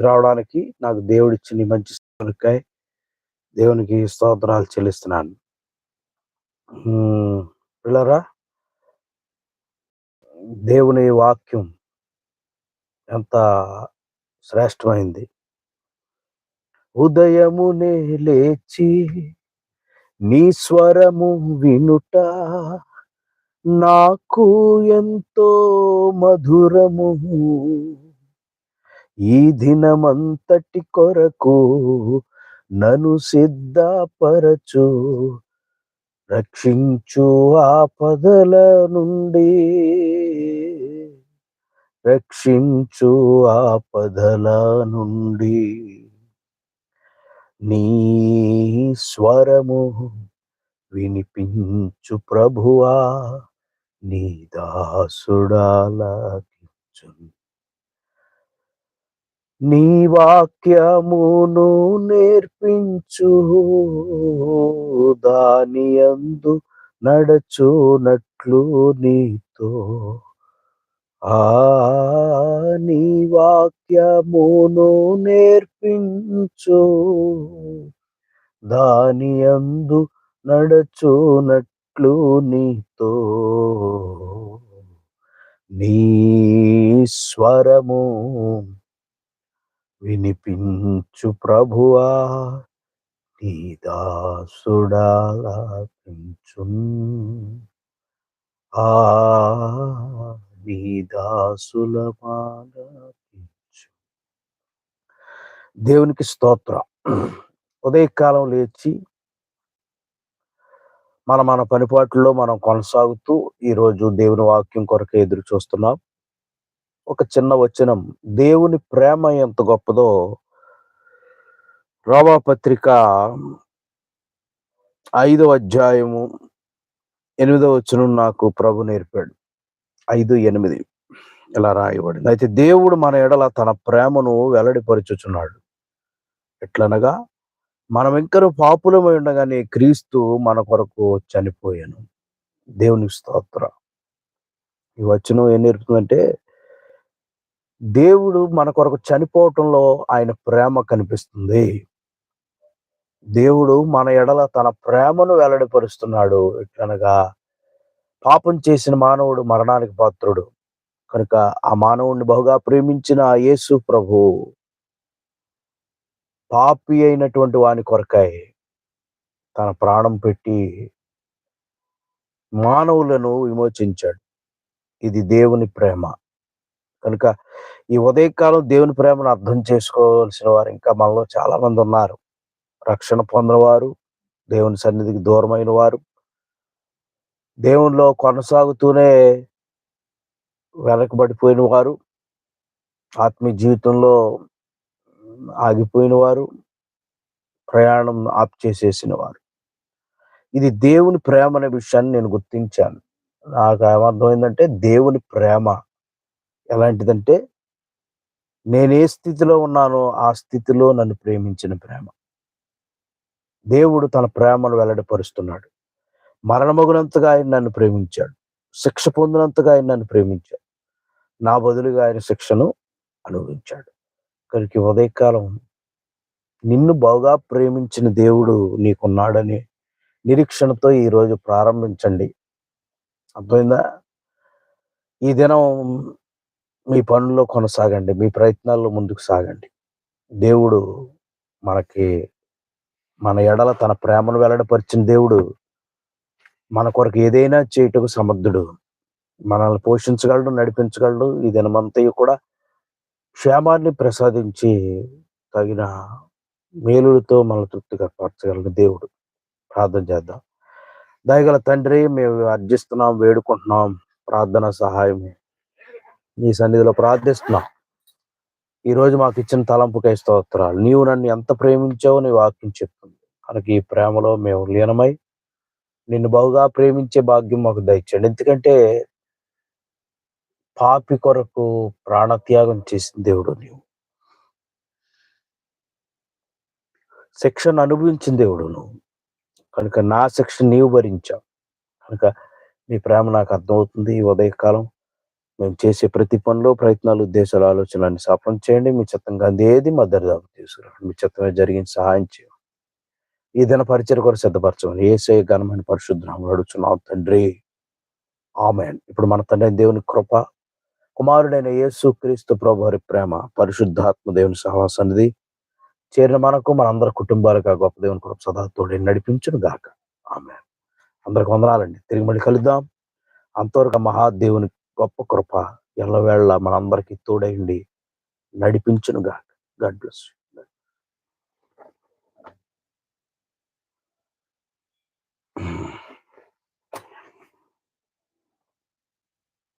రావడానికి నాకు దేవుడిచ్చిన మంచి స్థానికై దేవునికి స్తోత్రాలు చెల్లిస్తున్నాను. పిల్లరా దేవుని వాక్యం ఎంత శ్రేష్టమైంది. ఉదయమునే లేచి నీ స్వరము వినుట నాకు ఎంతో మధురము. ఈ దినమంతటి కొరకు నను సిద్ధపరచు. రక్షించు ఆపదల నుండి. రక్షించు ఆపదల నుండి. నీ స్వరము వినిపించు ప్రభువా నీ దాసుడాలకించు నీ వాక్యమును నేర్పించు. దాని అందు నడచునట్లు నీతో. ఆ నీ వాక్యమును నేర్పించు. దాని అందు నడచునట్లు నీతో. నీ స్వరము వినిపించు ప్రభువా నీ దాసుడాలాపించు ఆ నీ దాసుల దేవునికి స్తోత్రం. ఉదయకాలం లేచి మన మన పనిపాట్లో మనం కొనసాగుతూ ఈరోజు దేవుని వాక్యం కొరకు ఎదురు చూస్తున్నాం. ఒక చిన్న వచనం. దేవుని ప్రేమ ఎంత గొప్పదో రోమా పత్రిక ఐదవ అధ్యాయము ఎనిమిదవ వచనం నాకు ప్రభు నేర్పాడు. ఐదు ఎనిమిది ఇలా రాయబడింది. అయితే దేవుడు మన ఎడల తన ప్రేమను వెల్లడిపరుచుచున్నాడు. ఎట్లనగా మనం ఇంకను పాపులమై ఉండగానే క్రీస్తు మన కొరకు చనిపోయాను. దేవునికి స్తోత్ర. ఈ వచనం ఏం నేర్పుతుందంటే దేవుడు మన కొరకు చనిపోవటంలో ఆయన ప్రేమ కనిపిస్తుంది. దేవుడు మన ఎడల తన ప్రేమను వెల్లడిపరుస్తున్నాడు. ఎట్లనగా పాపం చేసిన మానవుడు మరణానికి పాత్రుడు. కనుక ఆ మానవుడిని బహుగా ప్రేమించిన యేసు ప్రభు పాపి అయినటువంటి వాని కొరకై తన ప్రాణం పెట్టి మానవులను విమోచించాడు. ఇది దేవుని ప్రేమ. కనుక ఈ ఉదయకాలం దేవుని ప్రేమను అర్థం చేసుకోవాల్సిన వారు ఇంకా మనలో చాలా మంది ఉన్నారు. రక్షణ పొందిన వారు దేవుని సన్నిధికి దూరమైన వారు. దేవునిలో కొనసాగుతూనే వెనకబడిపోయిన వారు. ఆత్మీయ జీవితంలో ఆగిపోయిన వారు. ప్రయాణం ఆప్ చేసేసిన వారు. ఇది దేవుని ప్రేమ అనే విషయాన్ని నేను గుర్తించాను. నాకు ఏమర్థమైందంటే దేవుని ప్రేమ ఎలాంటిదంటే నేను ఏ స్థితిలో ఉన్నానో ఆ స్థితిలో నన్ను ప్రేమించిన ప్రేమ. దేవుడు తన ప్రేమను వెల్లడిపరుస్తున్నాడు. మరణమగునంతగా ఆయన నన్ను ప్రేమించాడు. శిక్ష పొందినంతగా ఆయన నన్ను ప్రేమించాడు. నా బదులుగా ఆయన శిక్షను అనుభవించాడు. కనుక ఉదయకాలం నిన్ను బాగా ప్రేమించిన దేవుడు నీకున్నాడని నిరీక్షణతో ఈరోజు ప్రారంభించండి. అర్థమైందా? ఈ దినం మీ పనుల్లో కొనసాగండి మీ ప్రయత్నాల్లో ముందుకు సాగండి. దేవుడు మనకి మన ఎడల తన ప్రేమను వెల్లడపరిచిన దేవుడు మన కొరకు ఏదైనా చేయుటకు సమర్థుడు. మనల్ని పోషించగలడు నడిపించగలడు ఈ దినమంతయు కూడా క్షేమాన్ని ప్రసాదించి తగిన మేలులతో మనల్ని తృప్తిగా పరచగలడు దేవుడు. ప్రార్థన చేద్దాం. దయగల తండ్రి మేము అర్జిస్తున్నాం వేడుకుంటున్నాం. ప్రార్థన సహాయం నీ సన్నిధిలో ప్రార్థిస్తున్నాం. ఈ రోజు మాకు ఇచ్చిన తలంపుకై స్తోత్రాలు. నీవు నన్ను ఎంత ప్రేమించావో నీ వాక్యం చెప్తుంది. కనుక ఈ ప్రేమలో మేము లీనమై నిన్ను బహుగా ప్రేమించే భాగ్యం మాకు దయచండి ఎందుకంటే పాపి కొరకు ప్రాణత్యాగం చేసిన దేవుడు నీవు. శిక్షను అనుభవించిన దేవుడు నువ్వు. కనుక నా శిక్ష నీవు భరించావు. కనుక నీ ప్రేమ నాకు అర్థమవుతుంది ఈ ఉదయకాలం. మేము చేసే ప్రతి పనిలో ప్రయత్నాలు ఉద్దేశాలు ఆలోచనలన్నీ సఫలం చేయండి. మీ చిత్తంగా అందేది మా దరిదాపు తీసుకురండి. మీ చిత్తమే జరిగించి సహాయం చేయండి. ఈ దిన పరిచయం కూడా సిద్ధపరచమని ఏసే ఘనమైన పరిశుద్ధం అడుగుతున్నాం తండ్రి. ఆమె ఇప్పుడు మన తండ్రి దేవుని కృప కుమారుడైన యేసు క్రీస్తు ప్రభు వారి ప్రేమ పరిశుద్ధాత్మ దేవుని సహవాసనిది చేరిన మనకు మన అందరి కుటుంబాలకు గొప్ప దేవుని కృప సదా తోడి నడిపించును గాక. ఆమె అందరికి వందనాలండి. తిరిగి మళ్ళీ కలుద్దాం. అంతవరకు మహాదేవుని గొప్ప కృప ఎల్లవేళ మనందరికీ తోడైండి. నడిపించును గాక. God bless you